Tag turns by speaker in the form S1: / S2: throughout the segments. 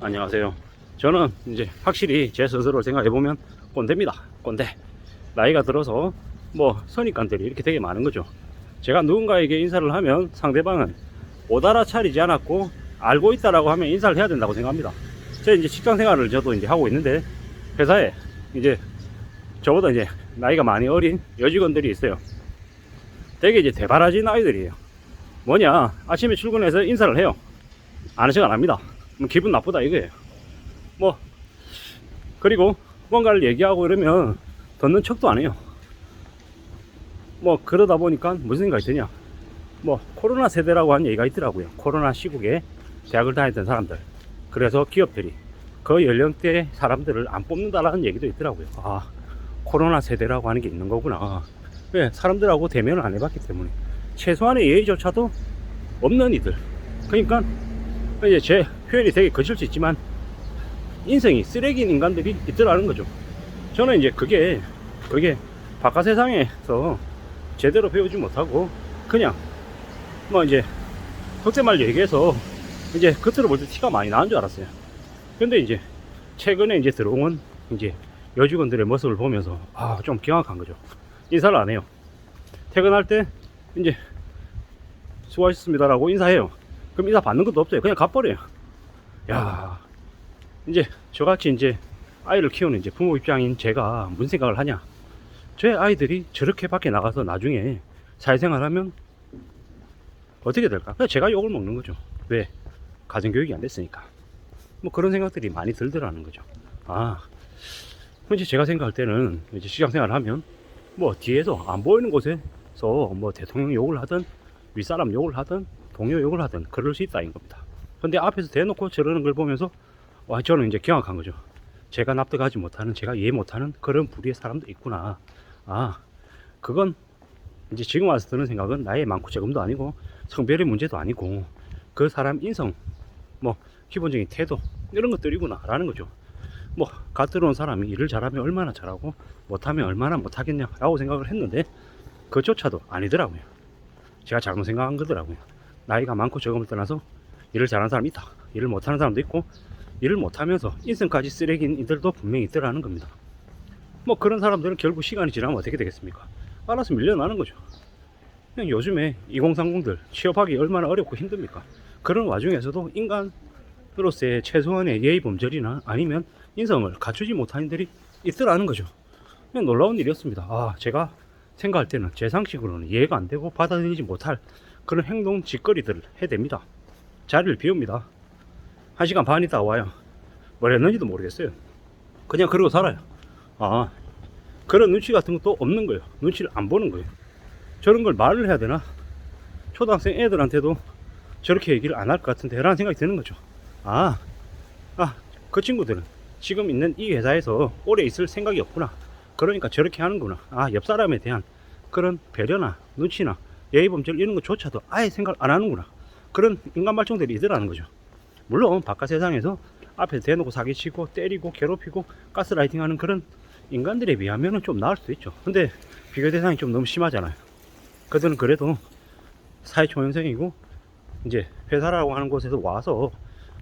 S1: 안녕하세요. 저는 이제 확실히 제 스스로를 생각해보면 꼰대입니다. 꼰대. 나이가 들어서 뭐 선입관들이 이렇게 되게 많은 거죠. 제가 누군가에게 인사를 하면 상대방은 못 알아차리지 않았고 알고 있다라고 하면 인사를 해야 된다고 생각합니다. 제 이제 직장 생활을 저도 이제 하고 있는데 회사에 이제 저보다 이제 나이가 많이 어린 여직원들이 있어요. 되게 이제 대바라진 아이들이에요. 뭐냐 아침에 출근해서 인사를 해요. 아는 척안 합니다. 그럼 기분 나쁘다 이거예요. 뭐 그리고 뭔가를 얘기하고 이러면 듣는 척도 안 해요. 뭐 그러다 보니까 무슨 생각이 드냐? 뭐 코로나 세대라고 하는 얘기가 있더라고요. 코로나 시국에 대학을 다녔던 사람들. 그래서 기업들이 그 연령대 사람들을 안 뽑는다라는 얘기도 있더라고요. 아 코로나 세대라고 하는 게 있는 거구나. 왜 사람들하고 대면을 안 해봤기 때문에 최소한의 예의조차도 없는 이들. 그러니까 이제 제 표현이 되게 거칠 수 있지만 인생이 쓰레기인 인간들이 있더라는 거죠. 저는 이제 그게 그게 바깥 세상에서 제대로 배우지 못하고 그냥 뭐 이제 흑대말 얘기해서 이제 겉으로 볼 때 티가 많이 나는 줄 알았어요. 근데 이제 최근에 이제 들어온 이제 여직원들의 모습을 보면서 아 좀 경악한 거죠. 인사를 안 해요. 퇴근할 때 이제 수고하셨습니다라고 인사해요. 그럼 인사 받는 것도 없어요. 그냥 가버려요. 야, 이제 저같이 이제 아이를 키우는 이제 부모 입장인 제가 무슨 생각을 하냐. 제 아이들이 저렇게 밖에 나가서 나중에 사회생활 하면 어떻게 될까? 그냥 제가 욕을 먹는 거죠. 왜? 가정교육이 안 됐으니까. 뭐 그런 생각들이 많이 들더라는 거죠. 아, 현재 제가 생각할 때는 이제 시장 생활을 하면 뭐 뒤에서 안 보이는 곳에서 뭐 대통령 욕을 하든 윗사람 욕을 하든 동료 욕을 하든 그럴 수 있다 인 겁니다. 근데 앞에서 대놓고 저러는 걸 보면서 와 저는 이제 경악한 거죠. 제가 납득하지 못하는 제가 이해 못하는 그런 부류의 사람도 있구나. 아 그건 이제 지금 와서 드는 생각은 나의 많고 적음도 아니고 성별의 문제도 아니고 그 사람 인성 뭐 기본적인 태도 이런 것들이구나 라는 거죠. 뭐갓 들어온 사람이 일을 잘하면 얼마나 잘하고 못하면 얼마나 못하겠냐라고 생각을 했는데 그조차도 아니더라고요. 제가 잘못 생각한 거더라고요. 나이가 많고 적음을 떠나서 일을 잘하는 사람이 있다. 일을 못하는 사람도 있고 일을 못하면서 인성까지 쓰레기인 이들도 분명히 있더라는 겁니다. 뭐 그런 사람들은 결국 시간이 지나면 어떻게 되겠습니까? 알아서 밀려나는 거죠. 그냥 요즘에 2030들 취업하기 얼마나 어렵고 힘듭니까? 그런 와중에서도 인간으로서의 최소한의 예의 범절이나 아니면 인성을 갖추지 못한 이들이 있더라는 거죠. 그냥 놀라운 일이었습니다. 아, 제가 생각할 때는 제 상식으로는 이해가 안 되고 받아들이지 못할 그런 행동 짓거리들을 해댑니다. 자리를 비웁니다. 한 시간 반 있다 와요. 뭘 했는지도 모르겠어요. 그냥 그러고 살아요. 아, 그런 눈치 같은 것도 없는 거예요. 눈치를 안 보는 거예요. 저런 걸 말을 해야 되나? 초등학생 애들한테도 저렇게 얘기를 안 할 것 같은데 라는 생각이 드는 거죠. 아, 아, 그 친구들은 지금 있는 이 회사에서 오래 있을 생각이 없구나. 그러니까 저렇게 하는구나. 아, 옆 사람에 대한 그런 배려나 눈치나 예의범절 이런 것조차도 아예 생각 안 하는구나. 그런 인간 말종들이 있더라는 거죠. 물론 바깥 세상에서 앞에 대놓고 사기치고 때리고 괴롭히고 가스라이팅 하는 그런 인간들에 비하면 좀 나을 수도 있죠. 근데 비교 대상이 좀 너무 심하잖아요. 그들은 그래도 사회초년생이고 이제 회사라고 하는 곳에서 와서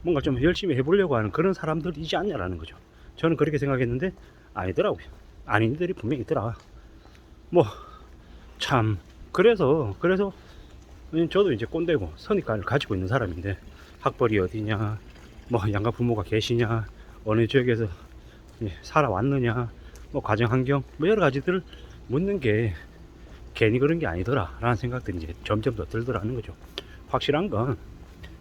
S1: 뭔가 좀 열심히 해보려고 하는 그런 사람들이지 않냐라는 거죠. 저는 그렇게 생각했는데 아니더라고요. 아닌 이들이 분명히 있더라. 뭐 참 그래서 그래서 저도 이제 꼰대고 선입관을 가지고 있는 사람인데 학벌이 어디냐 뭐 양가 부모가 계시냐 어느 지역에서 예, 살아왔느냐 뭐 가정 환경 뭐 여러 가지들을 묻는 게 괜히 그런 게 아니더라 라는 생각들이 이제 점점 더 들더라는 거죠. 확실한 건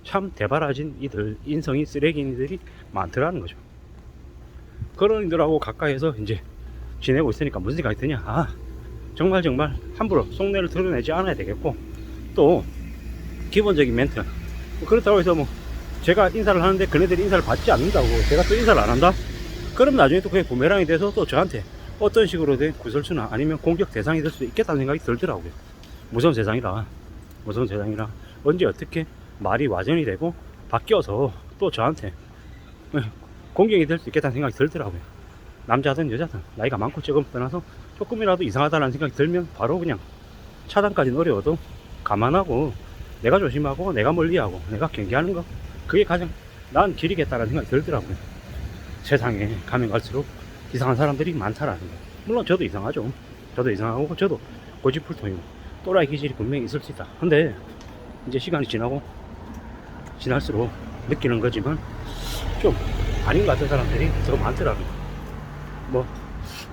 S1: 참 대바라진 이들 인성이 쓰레기인 이들이 많더라는 거죠. 그런 이들하고 가까이서 이제 지내고 있으니까 무슨 생각이 드냐? 아 정말 정말 함부로 속내를 드러내지 않아야 되겠고 또 기본적인 멘트 뭐 그렇다고 해서 뭐 제가 인사를 하는데 그네들이 인사를 받지 않는다고 제가 또 인사를 안 한다? 그럼 나중에 또 그게 부메랑이 돼서 또 저한테 어떤 식으로 된 구설수나 아니면 공격 대상이 될 수도 있겠다는 생각이 들더라고요. 무서운 세상이라, 무서운 세상이라 언제 어떻게 말이 와전이 되고 바뀌어서 또 저한테 공격이 될 수 있겠다는 생각이 들더라고요. 남자든 여자든 나이가 많고 적음 떠나서 조금이라도 이상하다는 생각이 들면 바로 그냥 차단까지는 어려워도 감안하고 내가 조심하고 내가 멀리하고 내가 경계하는 거 그게 가장 난 길이겠다라는 생각이 들더라고요. 세상에 가면 갈수록 이상한 사람들이 많다라는 거. 물론 저도 이상하죠. 저도 이상하고 저도 고집불통이고 또라이 기질이 분명히 있을 수 있다. 근데 이제 시간이 지나고 지날수록 느끼는 거지만 좀 아닌 것 같은 사람들이 더 많더라고요.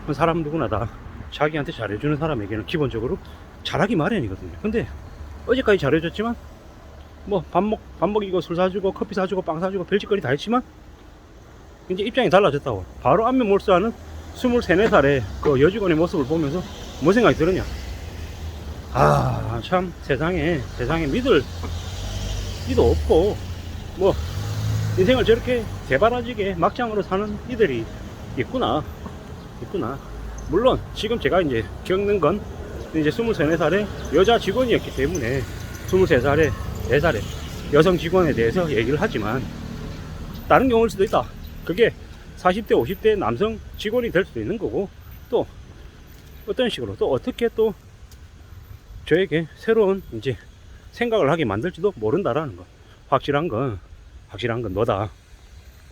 S1: 뭐 사람 누구나 다 자기한테 잘해주는 사람에게는 기본적으로 잘하기 마련이거든요. 근데 어제까지 잘해줬지만 뭐 밥 먹, 밥 먹이고 술 사주고 커피 사주고 빵 사주고 별짓거리 다 했지만 이제 입장이 달라졌다고. 바로 안면 몰수하는 23, 4살의 그 여직원의 모습을 보면서 뭐 생각이 들었냐? 아 참 세상에 세상에 믿을 이도 없고 뭐 인생을 저렇게 대바라지게 막장으로 사는 이들이 있구나 있구나 물론 지금 제가 이제 겪는 건 이제 23, 4살의 여자 직원이었기 때문에 23살에 4살의 여성 직원에 대해서 얘기를 하지만 다른 경우일 수도 있다. 그게 40대, 50대 남성 직원이 될 수도 있는 거고 또 어떤 식으로 또 어떻게 또 저에게 새로운 이제 생각을 하게 만들지도 모른다라는 거. 확실한 건 확실한 건 너다.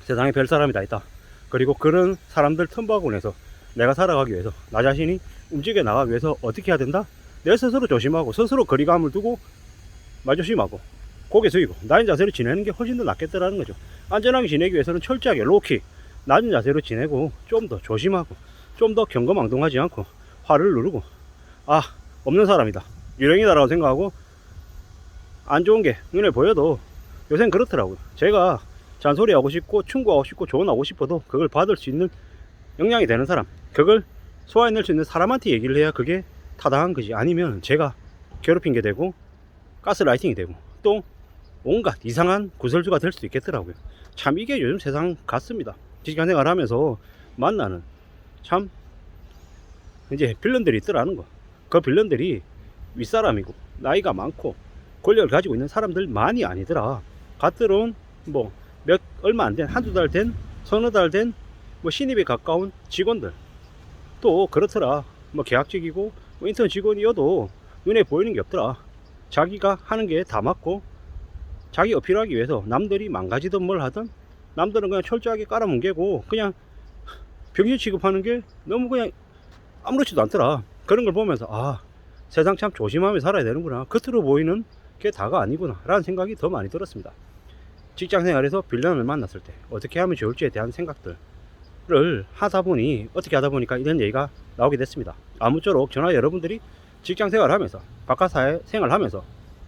S1: 세상에 별 사람이 다 있다. 그리고 그런 사람들 틈바구니에서 내가 살아가기 위해서 나 자신이 움직여 나가기 위해서 어떻게 해야 된다? 내 스스로 조심하고 스스로 거리감을 두고 말 조심하고 고개 숙이고 낮은 자세로 지내는 게 훨씬 더 낫겠다라는 거죠. 안전하게 지내기 위해서는 철저하게 로키 낮은 자세로 지내고 좀 더 조심하고 좀 더 경거망동하지 않고 화를 누르고 아 없는 사람이다 유령이다라고 생각하고 안 좋은 게 눈에 보여도 요새는 그렇더라고요. 제가 잔소리 하고 싶고 충고하고 싶고 조언하고 싶어도 그걸 받을 수 있는 역량이 되는 사람 그걸 소화해낼 수 있는 사람한테 얘기를 해야 그게 타당한 거지 아니면 제가 괴롭힌 게 되고 가스라이팅이 되고 또 온갖 이상한 구설주가 될 수도 있겠더라고요. 참 이게 요즘 세상 같습니다. 직장 생활 하면서 만나는 참 이제 빌런들이 있더라는 거. 그 빌런들이 윗사람이고 나이가 많고 권력을 가지고 있는 사람들만이 아니더라. 갓들은 뭐몇 얼마 안 된 한두 달 된 서너 달 된 뭐 신입에 가까운 직원들 또 그렇더라. 뭐 계약직이고 뭐 인턴 직원이어도 눈에 보이는 게 없더라. 자기가 하는 게 다 맞고 자기 어필하기 위해서 남들이 망가지든 뭘 하든 남들은 그냥 철저하게 깔아뭉개고 그냥 병신 취급하는 게 너무 그냥 아무렇지도 않더라. 그런 걸 보면서 아 세상 참 조심하며 살아야 되는구나. 겉으로 보이는 게 다가 아니구나. 라는 생각이 더 많이 들었습니다. 직장 생활에서 빌런을 만났을 때 어떻게 하면 좋을지에 대한 생각들 을 하다 보니 어떻게 하다 보니까 이런 얘기가 나오게 됐습니다. 아무쪼록 저나 여러분들이 직장 생활하면서 바깥 사회 생활하면서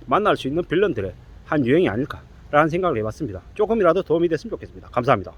S1: 만날 수 있는 빌런들의 한 유형이 아닐까라는 생각을 해봤습니다. 조금이라도 도움이 됐으면 좋겠습니다. 감사합니다.